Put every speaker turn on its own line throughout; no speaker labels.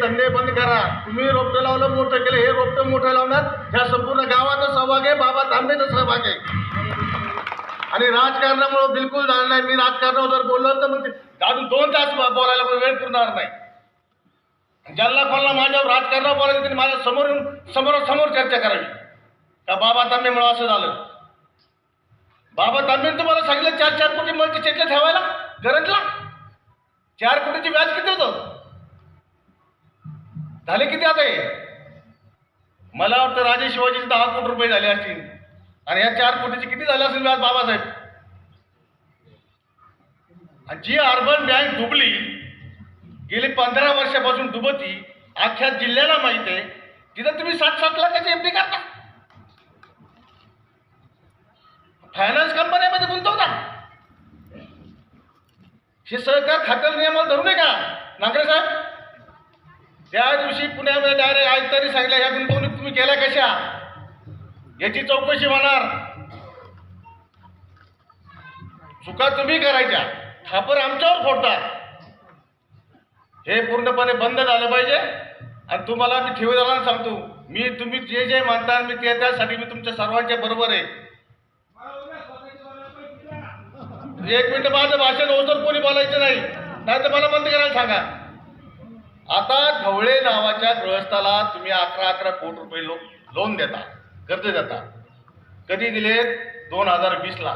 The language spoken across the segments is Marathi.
धंदे बंद करा. तुम्ही रोपटं लावलं मोठं केलं हे रोपटं मोठं लावणार. ह्या संपूर्ण गावाचा सहभाग आहे बाबा तांबेचा सहभाग आहे. आणि राजकारणामुळं बिलकुल झालं नाही. मी राजकारणावर जर बोललो तर मग ते अजून दोन तास बोलायला वेळ पुरणार नाही. ज्यांना कोणाला माझ्यावर राजकारणावर बोलायचं त्यांनी माझ्यासमोर येऊन समोरासमोर चर्चा करावी. का बाबा तांबेमुळे असं झालं? बाबा तांबे तुम्हाला सांगितलं चार चार कोटी मल्टी चेकला ठेवायला? गरजला? चार कोटीची व्याज किती होतं? झाले किती आता हे? मला वाटतं राजे शिवाजीचे दहा कोटी रुपये झाले असतील. आणि या चार कोटीचे किती झाले असेल व्याज बाबासाहेब? आणि जी अर्बन बँक डुबली गेली पंधरा वर्षापासून डुबती अख्ख्या जिल्ह्याला माहीत आहे तिथं तुम्ही सात सात लाखाची एफ डी करता. फायनान्स कंपन्यामध्ये गुंतवता. हे सहकार खात्याला नियमाला धरू नये का नागरे साहेब त्या दिवशी पुण्यामध्ये डायरेक्ट आयुक्तांनी सांगितलं ह्या गुंतवणूक तुम्ही केल्या कशा? याची चौकशी होणार. चुका तुम्ही करायच्या. खापर आमच्यावर फोडतात हे पूर्णपणे बंद झालं पाहिजे. आणि तुम्हाला मी ठेवेदारांना सांगतो मी तुम्ही जे जे मानता मी ते त्यासाठी मी तुमच्या सर्वांच्या बरोबर आहे. एक मिनिट माझं भाषण होतं कोणी बोलायचं नाही. नाही तर मला बंद करायला सांगा. आता ढवळे नावाच्या गृहस्थाला तुम्ही अकरा अकरा कोटी रुपये लो लोन देता कर्ज देता. कधी दिले? दोन हजार वीसला.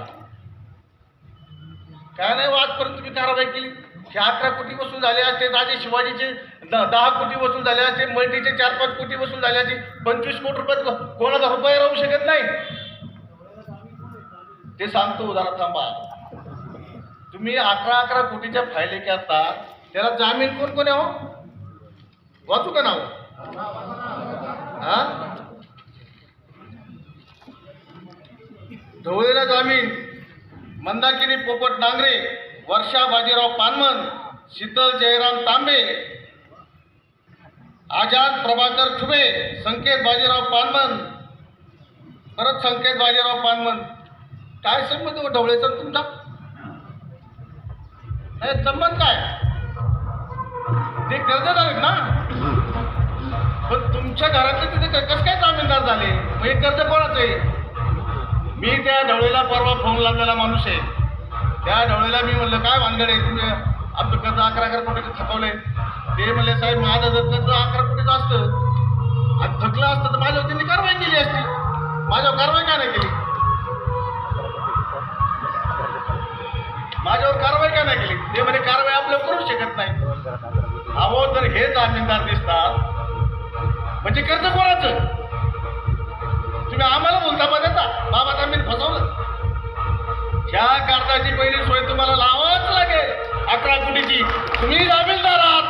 काय नाही आजपर्यंत तुम्ही कारवाई केली? हे अकरा कोटी वसूल झाले असते राजे शिवाजीचे द- दहा कोटी वसूल झाले असते मल्टीचे चार पाच कोटी वसूल झाले असते पंचवीस कोटी रुपयात कोणाचा रुपये राहू शकत नाही? ते सांगतो उदाहरण थांबा. तुम्ही अकरा अकरा कोटीच्या फायले करता त्याला जामीन कोण कोण आहे हो? वाचू का नाव? हा? ढवळेला जामीन. मंदाकिनी पोपट नांगरे वर्षा बाजीराव पानमन शीतल जयराम तांबे आझाद प्रभाकर ठुबे संकेत बाजीराव पानमन. परत संकेत बाजीराव पानमन. काय संबंध ढवळेचा तुमचा? नाही संबंध काय? ते कर्जदार आहेत ना पण तुमच्या घरातले तिथे क- कसं काय जामीनदार झाले? मग हे कर्ज कोणाचं आहे? मी त्या ढवळेला परवा फोन लावलेला माणूस आहे. त्या ढवळेला मी म्हणलं काय भानगड आहे? तुम्ही आमचं कर्ज अकरा अकरा कोटीचं थकवलंय ते म्हणले साहेब माझं जर कर्ज अकरा कोटीचं असतं आणि थकलं असतं तर माझ्यावर त्यांनी कारवाई केली असती. माझ्यावर कारवाई का नाही केली? माझ्यावर कारवाई का नाही केली? ते म्हणे कारवाई आपल्याला करू शकत नाही. तर हे जामीनदार दिसतात. म्हणजे कर्ज कोणाचं? तुम्ही आम्हाला बोलता बघा बाबा जामीन फसवलं. ह्या कर्जाची पहिली सोय तुम्हाला लावाच लागेल. अकरा कोटीची. तुम्ही जामीनदार आहात.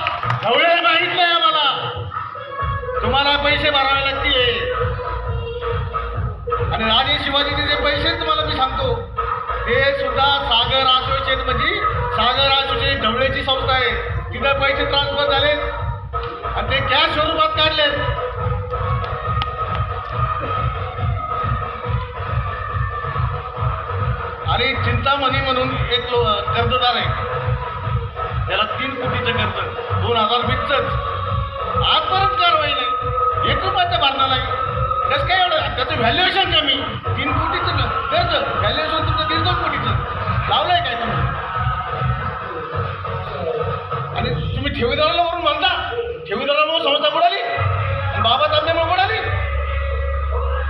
ढवळे नाही आम्हाला. तुम्हाला पैसे भरावे लागतील आणि राजे शिवाजीचे जे पैसे तुम्हाला मी सांगतो ते सुद्धा सागर असोसिएट म्हणजे सागर असोसिएट ढवळेची संस्था आहे. तिथं पैसे ट्रान्सफर झाले. आणि ते कॅश स्वरूपात काढले. आणि चिंतामणी म्हणून एक लो कर्जदार आहे. त्याला तीन कोटीचं कर्ज दोन हजार वीसच आजपर्यंत कारवाई नाही. एक रुपयाचा भरणा नाही कसं काय एवढं? त्याचं व्हॅल्युएशन कमी. तीन कोटीचं कर्ज. व्हॅल्युएशन तुमचं दीड दोन कोटीचं. लावलंय काय तुम्ही? ठेवीदाराला वरून म्हणता. ठेवीदारामुळे संस्था बुडाली आणि बाबा तांबेमुळे बुडाली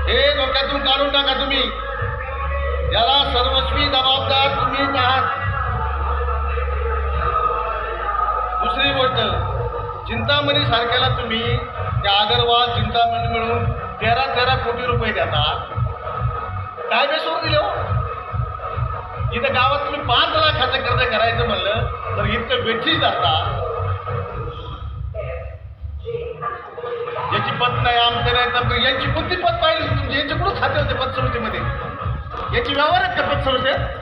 हे डोक्यातून काढून टाका तुम्ही. याला सर्वस्वी जबाबदार तुम्हीच आहात दुसरी गोष्ट चिंतामणी सारख्याला तुम्ही त्या अगरवाल चिंतामणी मिळून तेरा तेरा कोटी रुपये देता. काय बेसवर दिले हो? इथं गावात तुम्ही पाच लाखाचं कर्ज करायचं म्हणलं तर इतकं वेठीच जाता. पद नाही आमचं नाही तर यांची कोणती पद पाहिली. तुमची यांचे कुठं खाते होते पतसमितीमध्ये याची व्यवहार आहेत का पतसमित्यात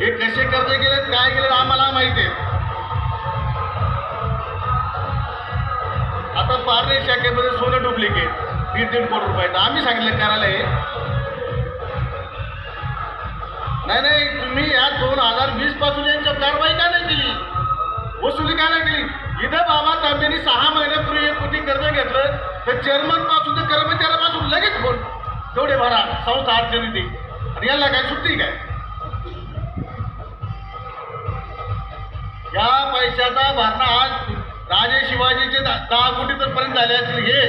हे कसे कर्ज गेले काय गेले आम्हाला माहिती आहे. आता पारणे शाखेमध्ये सोनं डुप्लिकेट दीड दीड कोटी रुपये आम्ही सांगितलं करायला हे. नाही नाही तुम्ही या दोन हजार वीसपासून यांच्यावर कारवाई का नाही केली? वसुली काय नाही केली? इथं बाबा तांबेनी सहा महिन्यापूर्वी एक कोटी कर्ज घेतलं. तर चेअरमनपासून ते कर्मचाऱ्यापासून लगेच फोन. तेवढे भरा संस्था अडचणी ती आणि याला काय सुट्टी काय? या पैशाचा भरणा आज राजे शिवाजीचे दहा कोटी तर पर्यंत झाले असतील. हे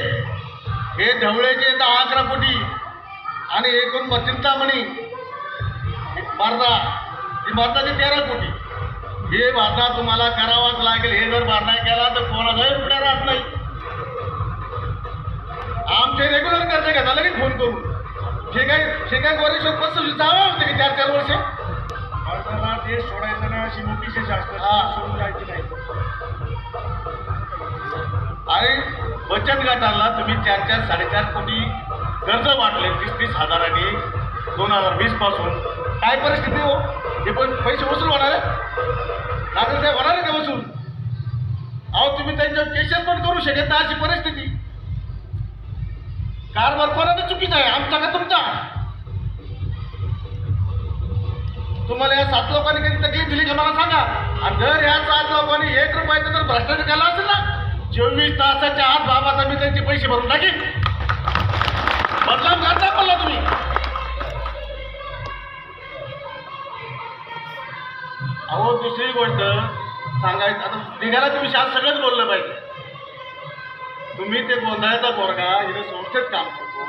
हे ढवळेचे दहा अकरा कोटी आणि एकूण चिंतामणी भरणा ही भारताची तेरा कोटी. हे भरणा तुम्हाला करावाच लागेल. हे जर भरणा केला तर कोणाचाही रुपया राहत नाही. आमचे रेग्युलर कर्ज घेता लगेच फोन करून? जे काही जे काही वर्ष बस जावं होते की चार चार वर्ष?
भारताला देश सोडायचं नाही अशी नोटीस असतात
हा.
सोडून जायची नाही.
आणि बचत गटाला तुम्ही चार चार साडेचार कोटी कर्ज वाटले तीस तीस हजारांनी दोन हजार वीसपासून. काय परिस्थिती हो? हे पण पैसे वसूल होणार आहे? नागरिक साहेब होणार आहे का बसून? अहो तुम्ही त्यांच्यावर केसेस पण करू शकत नाही अशी परिस्थिती. कारभार कोणाचा चुकीचा आहे? आमचा का तुमचा? तुम्हाला या सात लोकांनी कधी तकलीफ दिली का मला सांगा? आणि जर या सात लोकांनी एक रुपयाचा जर भ्रष्टाचार केला असेल ना चोवीस तासाच्या आत बाबा मी त्यांचे पैसे भरून टाकीन. सांगायचं तुम्ही सगळंच बोललं पाहिजे. तुम्ही ते गोंधळाचा बोरगा हिने संस्थेत काम करतो.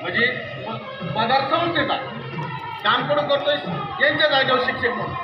म्हणजे पगार संस्थेचा काम करून करतोय? यांच्या जागेवर शिक्षक म्हणून.